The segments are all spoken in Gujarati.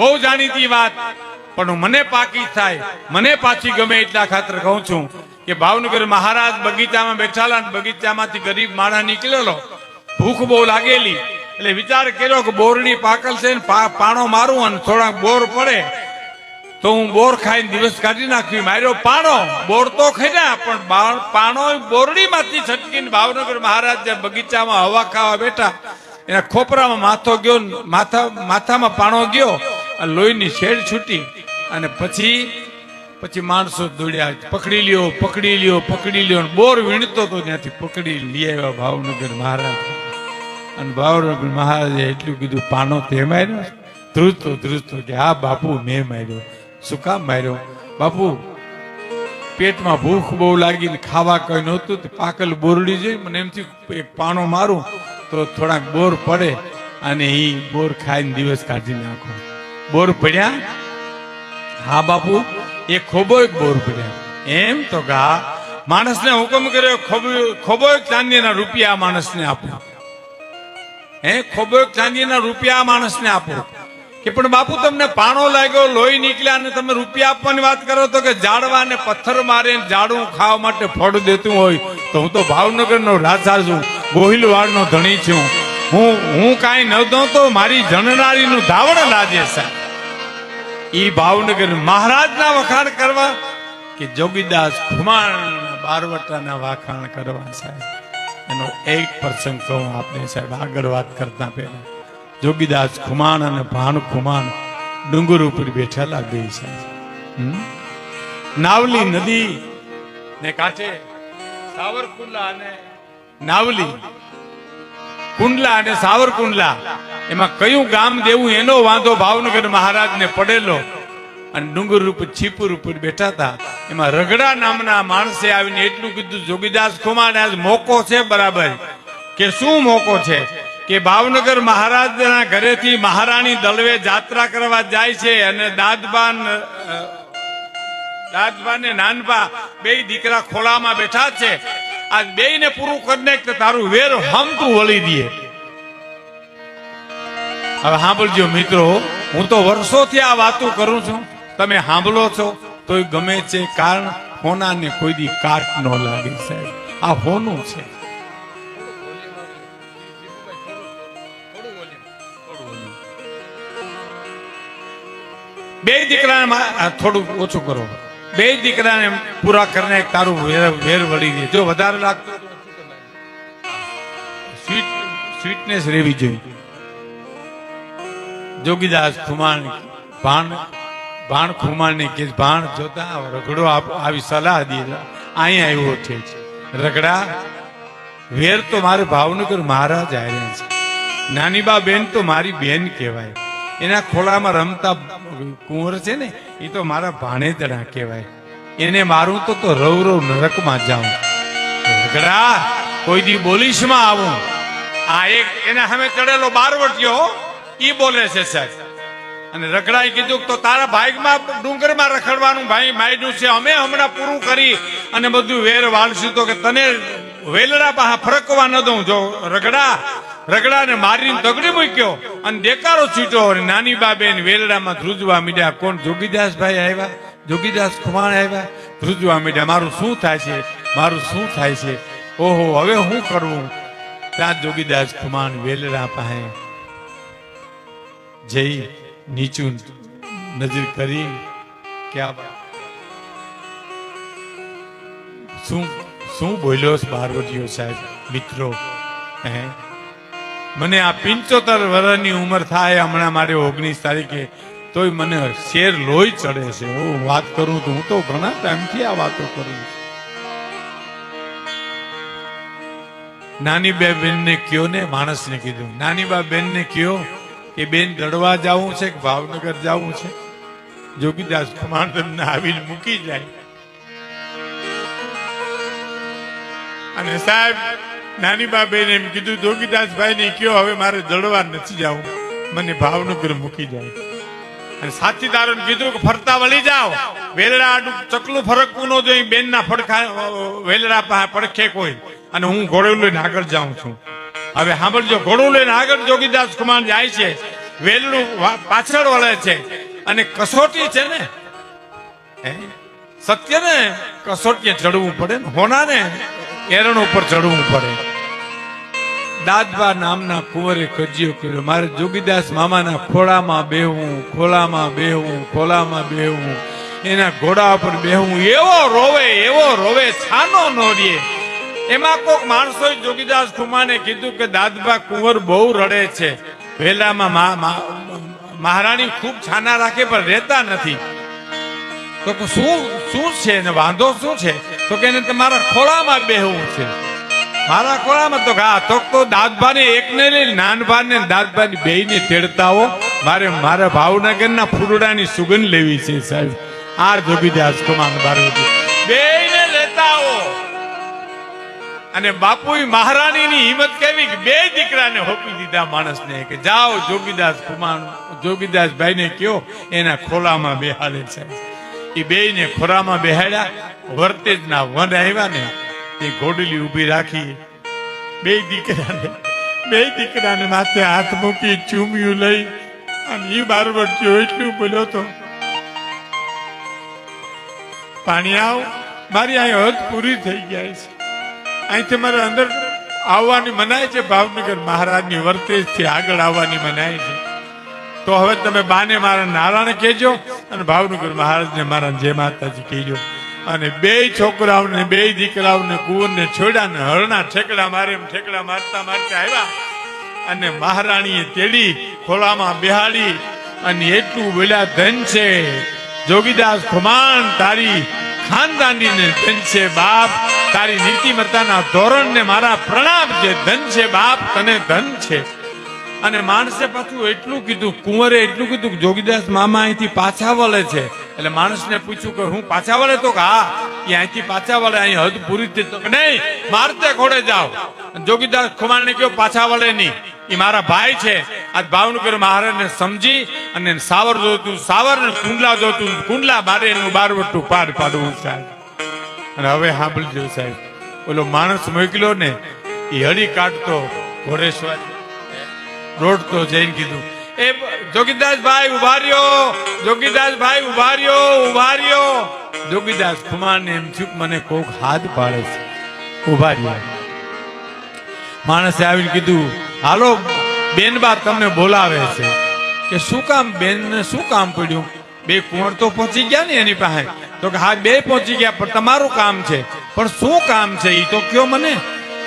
બહુ જાણીતી વાત. પણ મને પાકી થાય. મને પાછી ગમે એટલા ખાતર કહું છું કે ભાવનગર મહારાજ બગીચામાં બેઠાલા બગીચામાંથી ગરીબ માણા નીકળેલો. ભૂખ બહુ લાગેલી. એટલે વિચાર કર્યો કે બોરની પાકલ છે ને પાણો મારું અને થોડાક બોર પડે. તો હું બોર ખાઈને દિવસ કાઢી નાખ્યું. માર્યો પાણો. બોર તો ખાઈ પણ પાણો બોરડીમાંથી છટકીને ભાવનગર મહારાજ જે બગીચામાં હવા ખાવા બેઠા, એના ખોપરામાં માથો ગયો માથા માથામાં પાણો ગયો. અને લોહીની શેડ છૂટી અને પછી પછી માણસો દોડ્યા. પકડી લ્યો પકડી લ્યો પકડી લ્યો બોર વીણતો તો ત્યાંથી પકડી લઈ આવ્યા ભાવનગર મહારાજ. અને ભાવનગર મહારાજે એટલું કીધું, પાનો તે માર્યો ધ્રુજતો ધ્રુજતો કે, હા, બાપુ, મેં માર્યો. શું કામ માર્યો? બાપુ, પેટમાં ભૂખ બહુ લાગી ને ખાવા કઈ નહોતું તે પાકલ બોરડી જોઈ મને એમથી એક પાણો મારું તો થોડાક બોર પડે અને એ બોર ખાઈને દિવસ કાઢી નાખો. બોર પડ્યા? હા, બાપુ, એ ખોબો બોર પડ્યા. એમ તો કા માણસને હુકમ કર્યો, ખોબો ચાંદીના રૂપિયા માણસને આપો. હે ખોબો ચાંદીના રૂપિયા માણસને આપો. કે પણ બાપુ, તમને પાણો લાગ્યો, લોહી નીકળ્યા અને તમે રૂપિયા આપવાની વાત કરો તો કે ઝાડવા ને પથ્થર મારે જાડું ખાવા માટે ફળ દેતું હોય, તો હું તો ભાવનગરનો રાજા છું, ગોહિલવાડનો ધણી છું. હું હું કાંઈ ન દઉં તો મારી જણનારીનું ધાવણ લાજે સાહેબ. ઈ ભાવનગર મહારાજના વખાણ કરવા કે જોગીદાસ ખુમાણ બારવટાના વખાણ કરવા સાહેબ? એનો એક પ્રસંગ કહું આપને સાહેબ આગળ વાત કરતા પહેલા. જોગીદાસ ખુમાણ અને ભાણ ખુમાણ ડુંગર ઉપર બેઠેલા બે સાહેબ? નાવલી નદી ને કાંઠે સાવરકુંડલા અને નાવલી કુંડલા અને સાવરકુંડલા એમાં કયું ગામ દેવું એનો વાંધો ભાવનગર મહારાજને પડેલો. અને ડુંગર ઉપર છીપુર ઉપર બેઠા હતા. એમાં રગડા નામના માણસે આવીને એટલું કીધું, જોગીદાસ કુમાર આજ મોકો છે બરાબર. કે શું મોકો છે? કે ભાવનગર મહારાજના ઘરેથી મહારાણી દલવે જાત્રા કરવા જાય છે અને દાદબાન દાદબા ને નાનબા બે દીકરા ખોળામાં બેઠા છે. આ બે ને પૂરું કરીને તારું વેર હમતું વળી દે. હવે સાંભળજો મિત્રો, હું તો વર્ષોથી આ વાતો કરું છું. તમે સાંભળો છો, તોય ગમે છે કારણ હોનાને કોઈ દી કાટ ન લાગે સાહેબ. આ હોનું છે. બે દીકરાને થોડું ઓછું કરો. બે દીકરાને પૂરા કરીને તારું વેર વળી દે. જો વધારે લાગતું તો સ્વીટનેસ રહેવી જોઈએ. જોગીદાસ ખુમાણ, ભાણ ભાણ ખુમાણની કે ભાણ જોતા રગડો આવી સલાહ દીધા અહીં આવ્યો છે. રગડા વેર તો મારે ભાવનગર મહારાજ આવ્યા છે. નાની બા બેન તો મારી બેન કહેવાય. એના ખોળામાં રમતા કુંવર છે ને, એ તો મારા ભાણેતરા કહેવાય. એને મારું તો તો રવ રવ નરકમાં જાઉં. રગડા કોઈ દી બોલીશમાં આવું. આ એક એના સામે ચડેલો બારવટીયો ઈ બોલે છે, સાહેબ. અને રગડાએ કીધું તો તારા ભાઈમાં ડુંગરમાં રખડવાનું ભાઈ માયડું છે. અમે હમણાં પૂરું કરી અને બધું વેર વાળશું તો કે તને વેલડા પાસે ફરકવા ન દઉં. જો રગડા, રગડાને મારીને તગડી મૂક્યો અને દેકારો છૂટ્યો નાની બાબેન વેલડામાં ધ્રુજવા મીડ્યા. કોણ? જોગીદાસભાઈ આવ્યા? જોગીદાસ ખુમાણ આવ્યા? ધ્રુજવા મીડ્યા. મારું શું થાય છે? મારું શું થાય છે? ઓહો, હવે હું કરવું ત્યાં જોગીદાસ ખુમાણ વેલડા પાસે જઈ નીચું નજર કરી ક્યાં શું શું બોલ્યો છે બારવટીયો સાહેબ, મિત્રો? હે? મને આ પિંચોતર વર્ષની ઉંમર થાય, હમણાં મારે ઓગણીસ તારીખે. તોય મને શેર લોહી ચડે છે. હું વાત કરું તો હું તો ઘણા ટાઈમથી આ વાતો કરું છું. નાની બે બેનને કયો ને? માણસને કીધું. નાની બા બેનને કયો? કે બેન દડવા જવું છે કે ભાવનગર જવું છે? જોગીદાસ કુમાર આવીને મૂકી જાય. અને સાહેબ, નાની બાબે એમ કીધું જોગીદાસભાઈ ને કયો, હવે મારે દડવા નથી જવું. મને ભાવનગર મૂકી જાય. અને સાથીદારો કીધું કે, ફરતા વળી જાઓ. વેલડા ચકલું ફરકવું ન જોઈએ. બેન ના ફડખા વેલડા પડખે કોઈ. અને હું ઘોડેલું આગળ જાઉં છું. હવે સાંભળજો, ઘોડું લઈને આગળ જોગીદાસ કુમાર જાય છે. વેલનું પાછળ વળે છે. અને કસોટી છે ને? સત્ય ને કસોટીએ ચડવું પડે ને? હોના ને એરણ ઉપર ચડવું પડે. દાદબા નામના કુંવરે કજિયો કર્યો. મારે જોગીદાસ મામાના ખોળામાં બેહવું ખોલામાં બેહવું ખોલામાં બેહવું. એના ઘોડા ઉપર બેહવું. એવો રોવે એવો રોવે, છાનો નો રે એમાં કોઈક માણસોએ જોગીદાસ ખુમાને કીધું કે દાદબા કુંવર બહુ રડે છે. વેલામાં મહારાણી ખૂબ છાના રાખે, પણ રહેતા નથી. તો શું શું છે ને વાંધો શું છે? તો કે, એને તમારા ખોળામાં બેહવું છે. મારા ખોળામાં તો હા તો તો દાદભાને એકને લઈ નાનભાને દાદભાની બેયને તેડતા હો. મારે, મારા ભાવનગરના ફૂરડાની સુગંધ લેવી છે સાહેબ. આર જોગીદાસ કુમાર બેયને ને આવો અને બાપુ મહારાણીની હિંમત કેવી કે બે દીકરાને હોપી દીધા માણસને કે જાઓ જોગીદાસ કુમાર, જોગીદાસ ભાઈને કયો એના ખોલામાં બેહાડે છે. એ બેયને ખોરામાં બેહાડ્યા, વર્તેજના વન આવ્યા ને એ ઘોડલી ઊભી રાખી. બે દીકરાને બે દીકરાને માથે હાથ મૂકી ચૂમ્યું લઈ અને એ બારવટીઓ એટલું બોલ્યો તો, પાણી આવ, મારી અહીં હદ પૂરી થઈ જાય છે. અહીંથી મારે અંદર આવવાની મનાય છે, ભાવનગર મહારાજની વર્તેજથી આગળ આવવાની મનાય છે. તો હવે તમે બાને મારા નારાયણ કહેજો અને ભાવનગર મહારાજને મારા જય માતાજી કહેજો. અને બે છોકરાઓને, બે દીકરાઓને, કુંવરને છોડ્યા ને હરણા, ઠેકડા મારે એમ ઠેકડા મારતા મારતા આવ્યા. અને મહારાણીએ તેડી ખોલામાં બેહાડી અને એટલું બોલ્યા, ધન છે, જોગીદાસ ખુમાન તારી ખાનદાનીને ધન છે, બાપ તારી નીતિમત્તાના ધોરણને મારા પ્રણામ છે. ધન છે બાપ, તને ધન છે. અને માણસે પાછું એટલું કીધું, કુંવરે એટલું કીધું જોગીદાસ મામા અહીંથી પાછા વળે છે. એટલે માણસને પૂછ્યું કે હું પાછા વળે તો કે હા, એ અહીંથી પાછા વળે, અહીં હદ પૂરી થઈ તો નહીં મારતે ખોડે જાઓ. જોગીદાસ ખુમારને કયો પાછા વળે નહીં. એ મારા ભાઈ છે. આજ ભાવનગર મહારાજને સમજી અને સાવર જોતું, સાવર ને કુંડલા જોતું, કુંડલા મારે એનું બારવટું પાર પાડવું સાહેબ અને હવે સાંભળજો સાહેબ. ઓલો માણસ મોકલ્યો ને, એ હળી કાઢતો ઘોડેશ્વર. રોડતો જઈને કીધું, એ જોગીદાસ ભાઈ ઊભા રહ્યો જોગીદાસભાઈ ઊભા રહ્યો ઊભા રહ્યો જોગીદાસ ખુમારને એમ થયું મને કોક હાથ પાડે છે. ઊભા રહ્યા માણસે આવીને કીધું, હાલો, બેનબા તમને બોલાવે છે. કે, શું કામ બેન શું કામ પડ્યું? બે કુંવર તો પહોંચી ગયા ને એની પાસે. તો કે હા, બે પહોંચી ગયા, પણ તમારું કામ છે. પણ શું કામ છે એ તો કયો મને?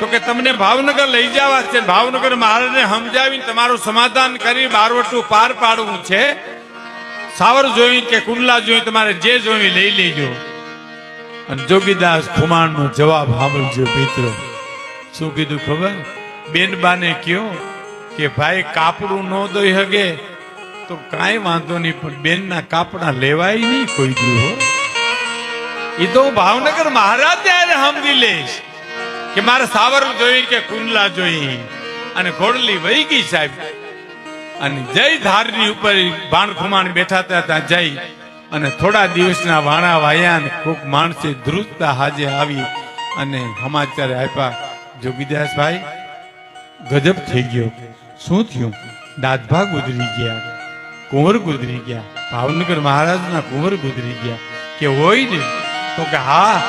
તો કે તમને ભાવનગર લઈ જવા છે. ભાવનગર મહારાજને સમજાવીને તમારું સમાધાન કરી બારવટું પાર પાડવું છે. સાવર જોઈ કે કુંડલા જોઈ તમારે જે જોઈ લઈ લેજો. અને જોગીદાસ ખુમાણનો જવાબ સાંભળજો મિત્રો. શું કીધું ખબર? બેનબાને કયો કે ભાઈ, કાપડું ન દઈ હગે તો કાંઈ વાંધો નહીં, પણ બેનના કાપડા લેવાય નહીં કોઈ હો એ તો ભાવનગર મહારાજ ત્યારે સમજી લઈશ. કે મારે સાવર જોઈ કે કુંડલા જોઈ. અને ઘોડલી વહી ગઈ સાહેબ. અને જય ધારની ઉપર બાણખુમાણ બેઠા હતા, ત્યાં જઈ. અને થોડા દિવસના વાણા વાયા ને ખૂબ માણસે ધ્રુજતા હાજે આવી અને સમાચાર આપ્યા. જોગીદાસભાઈ ગજબ થઈ ગયો. શું થયું? દાદભા ગુજરી ગયા. કુંવર ગુજરી ગયા. ભાવનગર મહારાજના કુંવર ગુજરી ગયા. કે હોય ને તો કે, હા,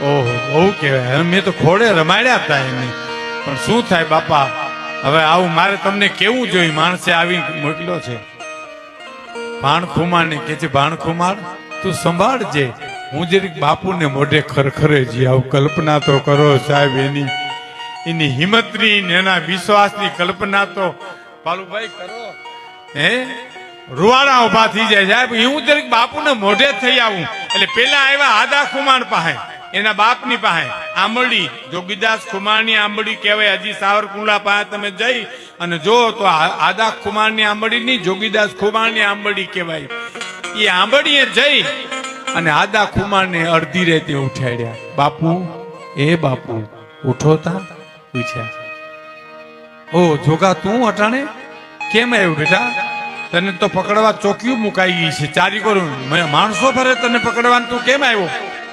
ઓહો, બહુ કહેવાય. હવે મેં તો ખોડે રમાડ્યા હતા એમને પણ શું થાય બાપા? હવે આવું મારે તમને કેવું જોઈએ? માણસે આવી મોકલ્યો છે. ભાણ ખુમાર ને કે છે ભાણ ખુમાર તું સંભાળજે. હું જરીક બાપુને મોઢે ખરખરે જી આવું કલ્પના તો કરો સાહેબ એની. એની હિંમતની એના વિશ્વાસની કલ્પના તો પાલુભાઈ કરો. હે? રૂવાડા ઊભા થઈ જાય સાહેબ હું જરીક બાપુને મોઢે થઈ આવું. એટલે પેલા આવ્યા આદા ખુમાણ પાસે, એના બાપની પાસે. આંબળી જોગીદાસ ખુમારની આંબળી કહેવાય, હજી સાવરકુંડલા પાસે તમે જઈ અને જો તો આદા ખુમારની આંબળી નહીં, જોગીદાસ ખુમારની આંબળી કહેવાય. એ આંબળીએ જઈ અને આદા ખુમારને અડધી રાતે ઉઠાડ્યા. બાપુ, એ બાપુ, ઉઠો તા, પૂછ્યા. ઓ જોગા, તું અટાણે? કેમ આવ્યું બેટા? તને તો પકડવા ચોકીઓ મુકાઈ ગઈ છે. ચારી કરું. માણસો ફરે તને પકડવાનું. તું કેમ આવ્યો?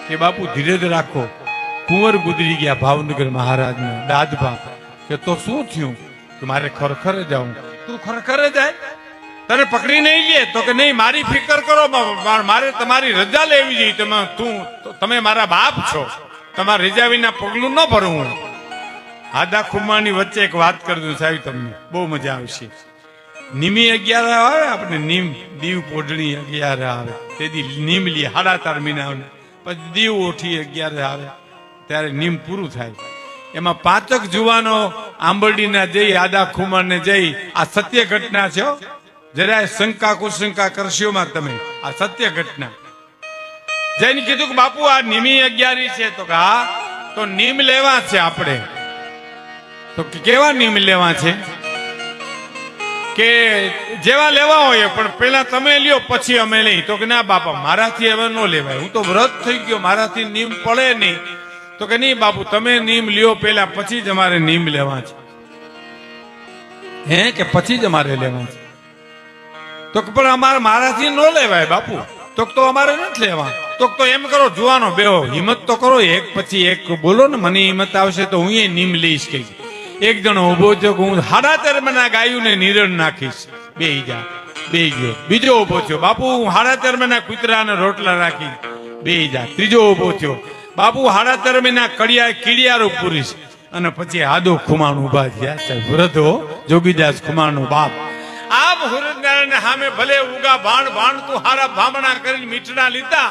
કે બાપુ, ધીરજ રાખો. કુંવર ગુજરી ગયા ભાવનગર મહારાજના દાદભા. કે તો શું થયું? કે મારે ખરખરે જાઉં તું ખરખરે જાય તને પકડી નહીં લે તો કે નહીં, મારી ફિકર કરો. મારે તમારી રજા લેવી જોઈએ તમે તું તમે મારા બાપ છો. તમારા રજા વિના પગલું ન ભરું હું. આદા ખુમાની વચ્ચે એક વાત કરી દઉં સાહેબ તમને. બહુ મજા આવશે. નિમી અગિયાર આવે, આપણે નીમ, દીવ પોઢણી અગિયાર આવે. તેથી નીમલી હાડા તાર મહિના પછી દીવ ઓઠી અગિયાર આવે, ત્યારે નીમ પૂરું થાય. એમાં પાંચક જુવાનો આંબરડીના જઈ આદા ખુમારને જઈ આ સત્ય ઘટના છે જરાય શંકા કુશંકા કરશોમાં તમે. આ સત્ય ઘટના. જઈને કીધું કે બાપુ, આ નિમી અગિયારી છે. તો કે હા, તો નીમ લેવા છે આપણે. તો કેવા નીમ લેવા છે? કે જેવા લેવા હોય, પણ પેલા તમે લ્યો, પછી અમે લઈ. તો કે ના બાપા, મારાથી હવે ન લેવાય. હું તો વ્રત થઈ ગયો, મારાથી નીમ પડે નહીં. તો કે નહીં બાપુ, તમે નીમ લ્યો પેલા પછી જ અમારે નીમ લેવા છે. હે, કે પછી જ અમારે લેવા છે? તો કે પણ અમારે મારાથી ન લેવાય બાપુ. તો તો અમારે નથી લેવા તો તો એમ કરો, જોવાનો બેહો. હિંમત તો કરો, એક પછી એક. બોલો ને, મને હિંમત આવશે તો હું એ નીમ લઈશ કઈ એક જણો ઊભો થયો હું સાડા તેરમના ગાયું ને નીરણ નાખીશ. બે જા, બે ગયો. બીજો ઊભો થયો. બાપુ, હું સાડા તેરમના કૂતરાને રોટલા રાખી બે જા. ત્રીજો ઊભો થયો. બાપુ સાડા તેરમના કડિયા, કીડિયારો પૂરીશ. અને પછી આદો ખુમાણ ઊભા થયા. સાહેબ વૃદ્ધો જોગીદાસ ખુમાણનો બાપ. આમ હુરજનારાયણ સામે ભલે ઉગા ભાણ ભાણ તું હારા ભામણા કરીને મીઠડા લીધા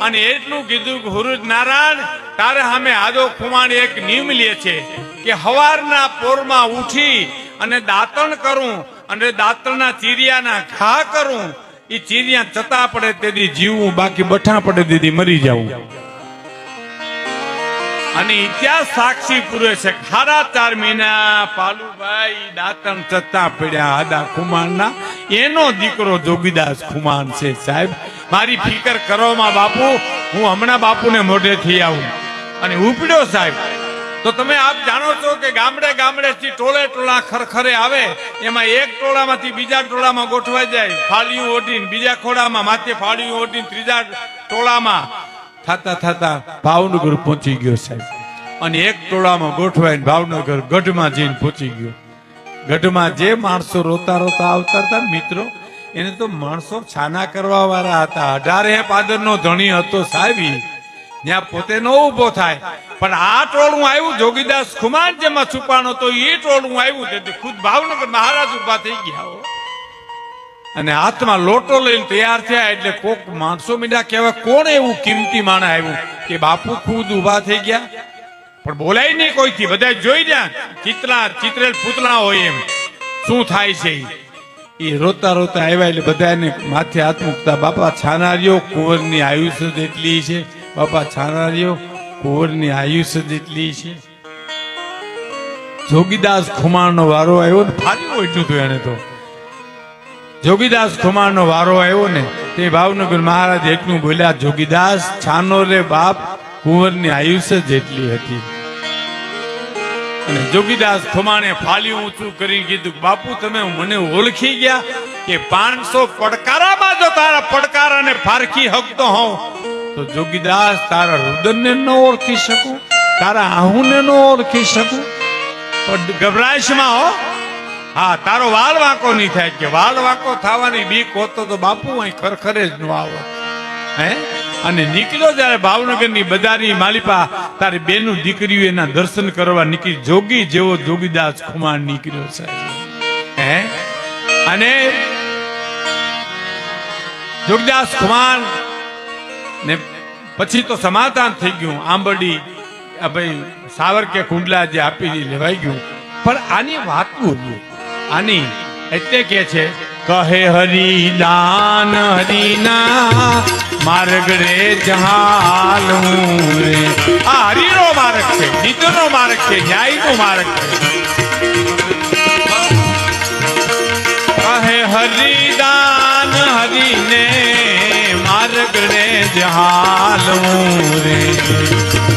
અને એટલું કીધું કે, હુરજ નારાયણ, તારે સામે આદો ખુમાણ એક નિયમ લે છે કે હવારના પોરમાં ઉઠી અને દાંતણ કરું અને દાંતણના ચીરિયાના ઘા કરું. એ ચીરિયા જતા પડે તેથી જીવવું બાકી બઠા પડે તેથી મરી જવું. અને ઇતિહાસ સાક્ષી પૂરે છે ખારા ચાર મહિના પાલુભાઈ દાંતણ જતા પડ્યા આદા ખુમાણના. એનો દીકરો જોગીદાસ ખુમાન છે, સાહેબ. મારી ફિકર કરવામાં બાપુ, હું હમણાં બાપુને મોઢેથી આવું. અને ઉપડ્યો, સાહેબ. તો તમે આપ જાણો છો કે ગામડે ગામડે થી ટોળે ટોળા ખરખરે આવે, એમાં એક ટોળામાંથી બીજા ટોળામાં ગોઠવાઈ જાય. ફાળિયું ઓઢીને બીજા ખોડામાં માથે ફાળીયું ઓઢીને ત્રીજા ટોળામાં. થાતા થાતા ભાવનગર પહોંચી ગયો, સાહેબ. અને એક ટોળામાં ગોઠવાઈને ભાવનગર ગઢમાં જઈને પહોંચી ગયો. ગઢમાં જે માણસો રોતા રોતા આવતા હતા મિત્રો, એને તો માણસો છાના કરવા વાળા હતા. અઢારે પાદરનો ધણી હતો સાહેબી. ત્યાં પોતે નો ઊભો થાય. પણ આ ટોળું આવ્યું, જોગીદાસ કુમાર જેમાં છુપાણો તો એ ટોળું આવ્યું. તેથી ખુદ ભાવનગર મહારાજ ઊભા થઈ ગયા. અને હાથમાં લોટો લઈને તૈયાર થયા એટલે કોક માણસો મીડા કહેવાય કોણ એવું કિંમતી માણસ આવ્યું? કે બાપુ ખુદ ઊભા થઈ ગયા. પણ બોલાય નહીં કોઈથી. બધા જોઈ રહ્યા ચિત્રા ચિત્રેલ પૂતળા હોય એમ. શું થાય છે? એ રોતા રોતા આવ્યા એટલે બધાને માથે હાથ મૂકતા, બાપા, છાનારીઓ કુંવરની આયુષ્ય જેટલી છે, બાપા, છાનારીઓ કુંવરની આયુષ્ય જેટલી છે. જોગીદાસ ખુમારનો વારો આવ્યો ને ફાર્યું એટલું હતું એને તો. જોગીદાસ ખુમારનો વારો આવ્યો ને, તે ભાવનગર મહારાજ એટલું બોલ્યા, જોગીદાસ, છાનો રે બાપ, કુંવરની આયુષ્ય જેટલી હતી. જોગીદાસ ખુમાણે ફાલ્યું ઊંચું કરી કીધું, બાપુ, તમે મને ઓળખી ગયા કે પાંચસો પડકારામાં જો તારા પડકારાને ફારખી હકતો હોઉં, તો જોગીદાસ તારા રુદનને ન ઓળખી શકું, તારા આહુને ન ઓળખી શકું. પણ ગભરાશમાં હો. હા, તારો વાલ વાંકો નહીં થાય, કે વાલ વાંકો થવાની બીક હોતો તો બાપુ અહીં ખરખરે જ ન આવો. હે? અને નીકળ્યો જ્યારે ભાવનગરની બજારની માલિપા, તારી બેનું દીકરીઓ એના દર્શન કરવા નીકળી. જોગી જેવો જોગીદાસ કુમાર નીકળ્યો સાહેબ હે? અને જોગદાસ કુમાર ને પછી તો સમાધાન થઈ ગયું. આંબડી ભાઈ સાવર કે કુંડલા જે આપી લેવાઈ ગયું. પણ આની વાત આની એટલે કે છે, કહે હરિદાન હરિના માર્ગ રે જહાલું રે. આ હરિનો માર્ગ છે નીતિનો માર્ગ છે, ન્યાયનો માર્ગ છે. કહે હરિદાન હરિને, માર્ગ રે જહાલું રે.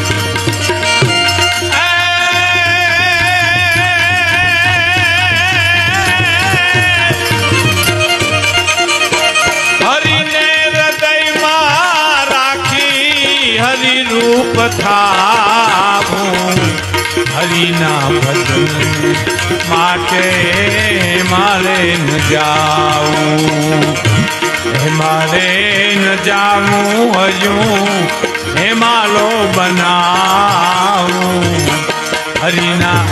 રૂપ થાવું હરિના ભજન માટે મારે ન જાવું. હે મારે ન જાવું હજું. હે માલો બનાવું. હરિના